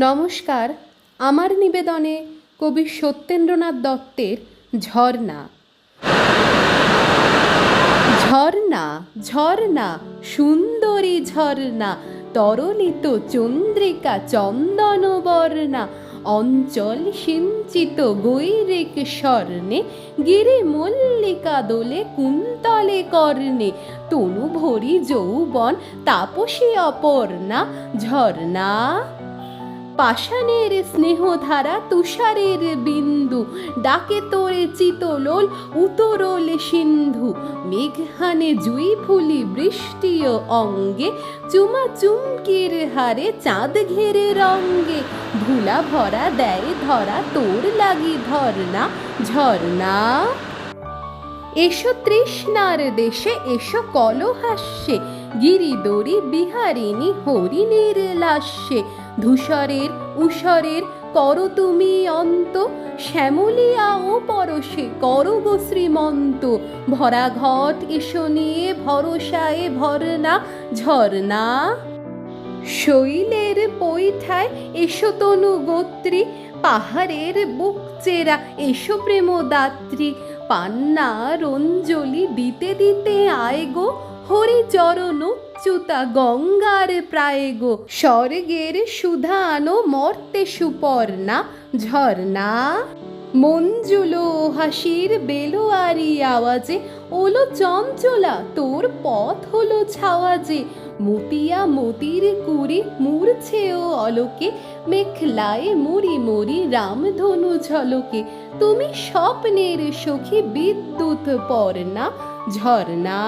নমস্কার, আমার নিবেদনে কবি সত্যেন্দ্রনাথ দত্তের ঝর্ণা। ঝর্ণা ঝর্ণা, সুন্দরী ঝর্ণা তরলিত চন্দ্রিকা চন্দনবর্ণা অঞ্চল সিঞ্চিত গৈরিক স্বর্ণে গিরি মল্লিকা দোলে কুন্তলে কর্ণে তনু ভরি যৌবন তাপসী অপর্ণা, ঝর্ণা। পাষাণের স্নেহধারা তুষারের বিন্দু। ডাকে তোরে চিতলোল, উতরোল সিন্ধু। মেঘহানে জুই ফুলি বৃষ্টিও অঙ্গে, চুমা চুমকির হারে চাঁদ ঘেরে রঙ্গে। ধুলা ভরা দেয় ধরা, তোর লাগি ধরনা ঝর্ণা এসো তৃষ্ণার দেশে, এসো কলহাস্যে। গিরিদরি বিহারিণী হরিণীর লাস্যে ধূসরের, উষরের, কর তুমি অন্ত, শ্যামলিয়া ও পরশে কর গো শ্রীমন্ত। ভরা ঘট এসো নিয়ে, ভরসায় ভরনা ঝর্ণা শৈলের পৈঠায় এসো তনু গোত্রী, পাহাড়ের বুক চেরা এসো প্রেমদাত্রী। পান্না রঞ্জলি দিতে দিতে আয় গো হরি চরণ উচ্চুতা গঙ্গার প্রায় গো। স্বর্গের সুধান মর্তে সুপর্ণা ঝর্ণা। মঞ্জুল হাসির বেলোয়ারি আওয়াজে, ওলো চঞ্চলা তোর পথ হলো ছাওয়াজে। মতিয়া মতির কুড়ি মূর্ছে ও অলোকে মেঘলায় মুড়ি মুড়ি রামধনু ঝলকে। তুমি স্বপ্নের সখী বিদ্যুৎ পর্ণা, ঝর্ণা।